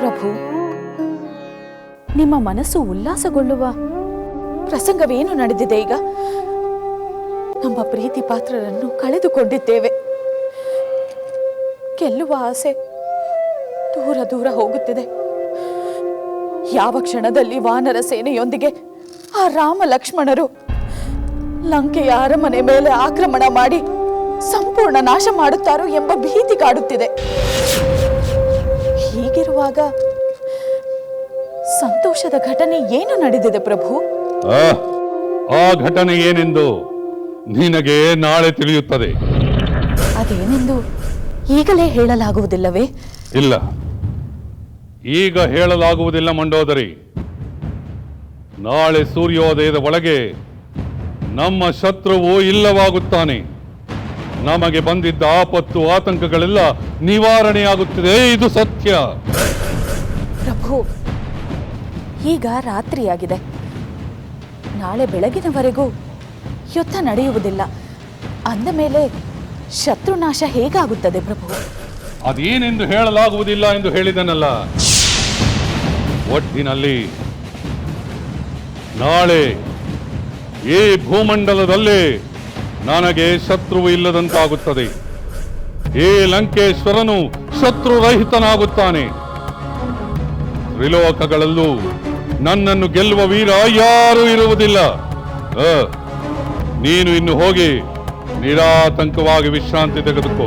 ಪ್ರಭು, ನಿಮ್ಮ ಮನಸ್ಸು ಉಲ್ಲಾಸಗೊಳ್ಳುವ ಪ್ರಸಂಗವೇನು ನಡೆದಿದೆ ಈಗ? ನಮ್ಮ ಪ್ರೀತಿ ಪಾತ್ರರನ್ನು ಕಳೆದುಕೊಂಡಿದ್ದೇವೆ. ಗೆಲ್ಲುವ ಆಸೆ ದೂರ ದೂರ ಹೋಗುತ್ತಿದೆ. ಯಾವ ಕ್ಷಣದಲ್ಲಿ ವಾನರ ಸೇನೆಯೊಂದಿಗೆ ಆ ರಾಮ ಲಕ್ಷ್ಮಣರು ಲಂಕೆಯ ಅರಮನೆ ಮೇಲೆ ಆಕ್ರಮಣ ಮಾಡಿ ಸಂಪೂರ್ಣ ನಾಶ ಮಾಡುತ್ತಾರೋ ಎಂಬ ಭೀತಿ ಕಾಡುತ್ತಿದೆ. ಸಂತೋಷದ ಘಟನೆ ಏನು ನಡೆದಿದೆ ಪ್ರಭು? ಆ ಘಟನೆ ಏನೆಂದು ನಿನಗೆ ನಾಳೆ ತಿಳಿಯುತ್ತದೆ. ಅದೇನೆಂದು ಈಗಲೇ ಹೇಳಲಾಗುವುದಿಲ್ಲವೇ? ಇಲ್ಲ. ಈಗ ಹೇಳಲಾಗುವುದಿಲ್ಲ ಮಂಡೋದರಿ. ನಾಳೆ ಸೂರ್ಯೋದಯದ ಒಳಗೆ ನಮ್ಮ ಶತ್ರುವು ಇಲ್ಲವಾಗುತ್ತಾನೆ. ನಮಗೆ ಬಂದಿದ್ದ ಆಪತ್ತು ಆತಂಕಗಳೆಲ್ಲ ನಿವಾರಣೆಯಾಗುತ್ತಿದೆ. ಇದು ಸತ್ಯ. ಪ್ರಭು ಈಗ ರಾತ್ರಿಯಾಗಿದೆ. ನಾಳೆ ಬೆಳಗಿನವರೆಗೂ ಯುದ್ಧ ನಡೆಯುವುದಿಲ್ಲ. ಅಂದ ಮೇಲೆ ಶತ್ರುನಾಶ ಹೇಗಾಗುತ್ತದೆ ಪ್ರಭು? ಅದೇನೆಂದು ಹೇಳಲಾಗುವುದಿಲ್ಲ ಎಂದು ಹೇಳಿದನಲ್ಲ. ಒಟ್ಟಿನಲ್ಲಿ ನಾಳೆ ಈ ಭೂಮಂಡಲದಲ್ಲಿ ನನಗೆ ಶತ್ರುವು ಇಲ್ಲದಂತಾಗುತ್ತದೆ. ಈ ಲಂಕೇಶ್ವರನು ಶತ್ರುರಹಿತನಾಗುತ್ತಾನೆ. ತ್ರಿಲೋಕಗಳಲ್ಲೂ ನನ್ನನ್ನು ಗೆಲ್ಲುವ ವೀರ ಯಾರೂ ಇರುವುದಿಲ್ಲ. ನೀನು ಇನ್ನು ಹೋಗಿ ನಿರಾತಂಕವಾಗಿ ವಿಶ್ರಾಂತಿ ತೆಗೆದುಕೋ.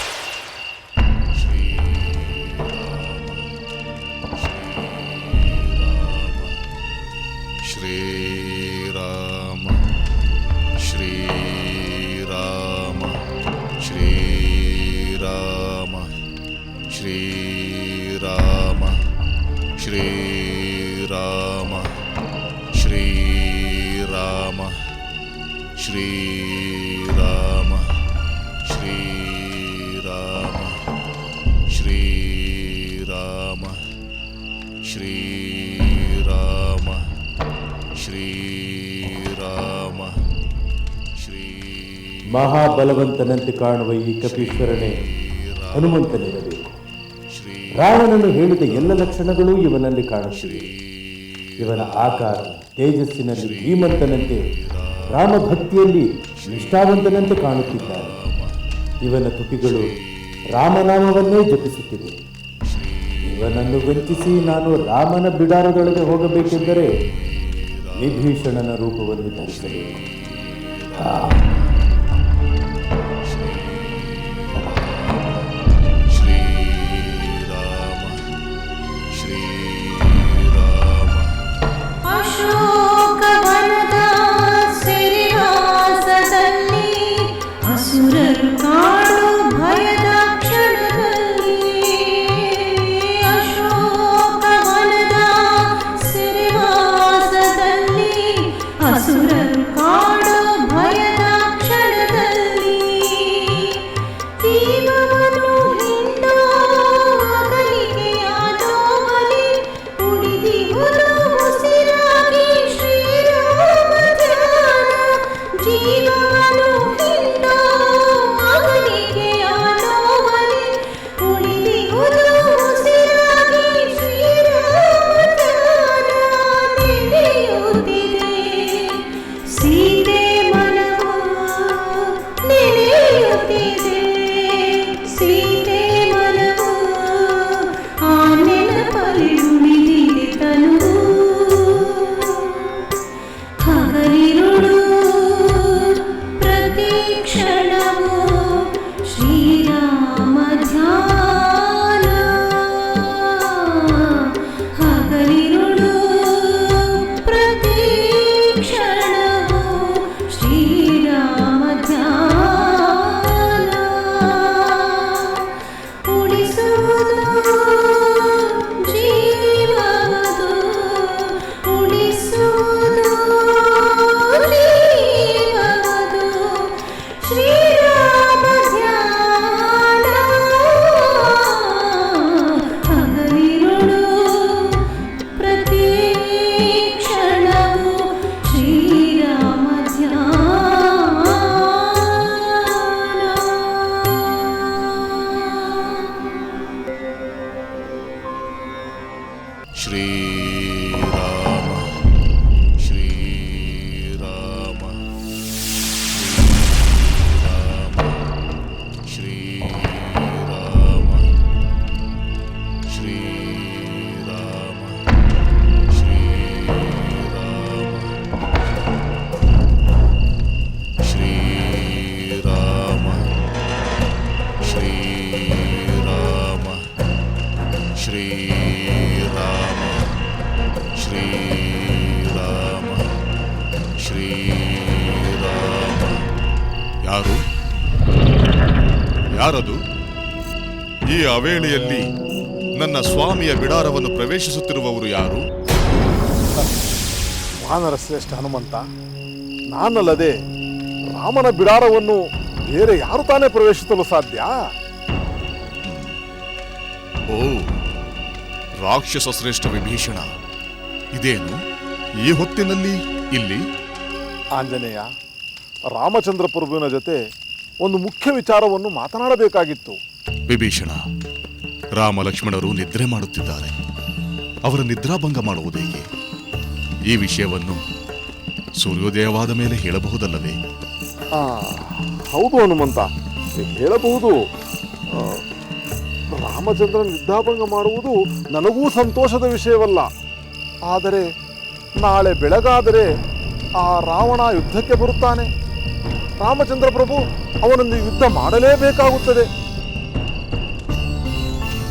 ಶ್ರೀರಾಮ ಶ್ರೀರಾಮ ಶ್ರೀರಾಮ ಶ್ರೀರಾಮ ಶ್ರೀರಾಮ ಶ್ರೀರಾಮ ಶ್ರೀರಾಮ ಶ್ರೀರಾಮ ಶ್ರೀ ಮಹಾಬಲವಂತನಂತೆ ಕಾಣುವ ಈ ಕಪೀಶ್ವರನೇ ಹನುಮಂತನಿರಬೇಕು. ರಾವಣನು ಹೇಳಿದ ಎಲ್ಲ ಲಕ್ಷಣಗಳು ಇವನಲ್ಲಿ ಕಾಣುತ್ತಿವೆ. ಇವನ ಆಕಾರ ತೇಜಸ್ಸಿನಲ್ಲಿ ಧೀಮಂತನಂತೆ ರಾಮಭಕ್ತಿಯಲ್ಲಿ ನಿಷ್ಠಾವಂತನಂತೆ ಕಾಣುತ್ತಿದ್ದಾನೆ. ಇವನ ತುಟಿಗಳು ರಾಮನಾಮವನ್ನೇ ಜಪಿಸುತ್ತಿವೆ. ಇವನನ್ನು ವಂಚಿಸಿ ನಾನು ರಾಮನ ಬಿಡಾರದೊಳಗೆ ಹೋಗಬೇಕೆಂದರೆ ವಿಭೀಷಣನ ರೂಪವನ್ನು ಧರಿಸಬೇಕು. কারও ভয় ಶ್ರೀರಾಮ ಶ್ರೀರಾಮ. ಯಾರು? ಯಾರದು? ಈ ಅವೇಣಿಯಲ್ಲಿ ನನ್ನ ಸ್ವಾಮಿಯ ಬಿಡಾರವನ್ನು ಪ್ರವೇಶಿಸುತ್ತಿರುವವರು ಯಾರು? ವಾನರ ಶ್ರೇಷ್ಠ ಹನುಮಂತ ನಾನಲ್ಲದೆ ರಾಮನ ಬಿಡಾರವನ್ನು ಬೇರೆ ಯಾರು ತಾನೇ ಪ್ರವೇಶಿಸಲು ಸಾಧ್ಯ? ಓ ರಾಕ್ಷಸ ಶ್ರೇಷ್ಠ ವಿಭೀಷಣ. ಇದೇನು? ಈ ಹೊತ್ತಿನಲ್ಲಿ ಇಲ್ಲಿ? ಆಂಜನೇಯ ರಾಮಚಂದ್ರ ಪ್ರಭುವಿನ ಜೊತೆ ಒಂದು ಮುಖ್ಯ ವಿಚಾರವನ್ನು ಮಾತನಾಡಬೇಕಾಗಿತ್ತು. ವಿಭೀಷಣ ರಾಮ ಲಕ್ಷ್ಮಣರು ನಿದ್ರೆ ಮಾಡುತ್ತಿದ್ದಾರೆ. ಅವರ ನಿದ್ರಾಭಂಗ ಮಾಡುವುದೇಕೆ ಈ ವಿಷಯವನ್ನು ಸೂರ್ಯೋದಯವಾದ ಮೇಲೆ ಹೇಳಬಹುದಲ್ಲವೇ? ಆ, ಹೌದು ಹನುಮಂತ ಹೇಳಬಹುದು. ರಾಮಚಂದ್ರ ರಾಮಚಂದ್ರನ ನಿದ್ದಾಭಂಗ ಮಾಡುವುದು ನನಗೂ ಸಂತೋಷದ ವಿಷಯವಲ್ಲ. ಆದರೆ ನಾಳೆ ಬೆಳಗಾದರೆ ಆ ರಾವಣ ಯುದ್ಧಕ್ಕೆ ಬರುತ್ತಾನೆ. ರಾಮಚಂದ್ರ ಪ್ರಭು ಅವನೊಂದಿಗೆ ಯುದ್ಧ ಮಾಡಲೇಬೇಕಾಗುತ್ತದೆ.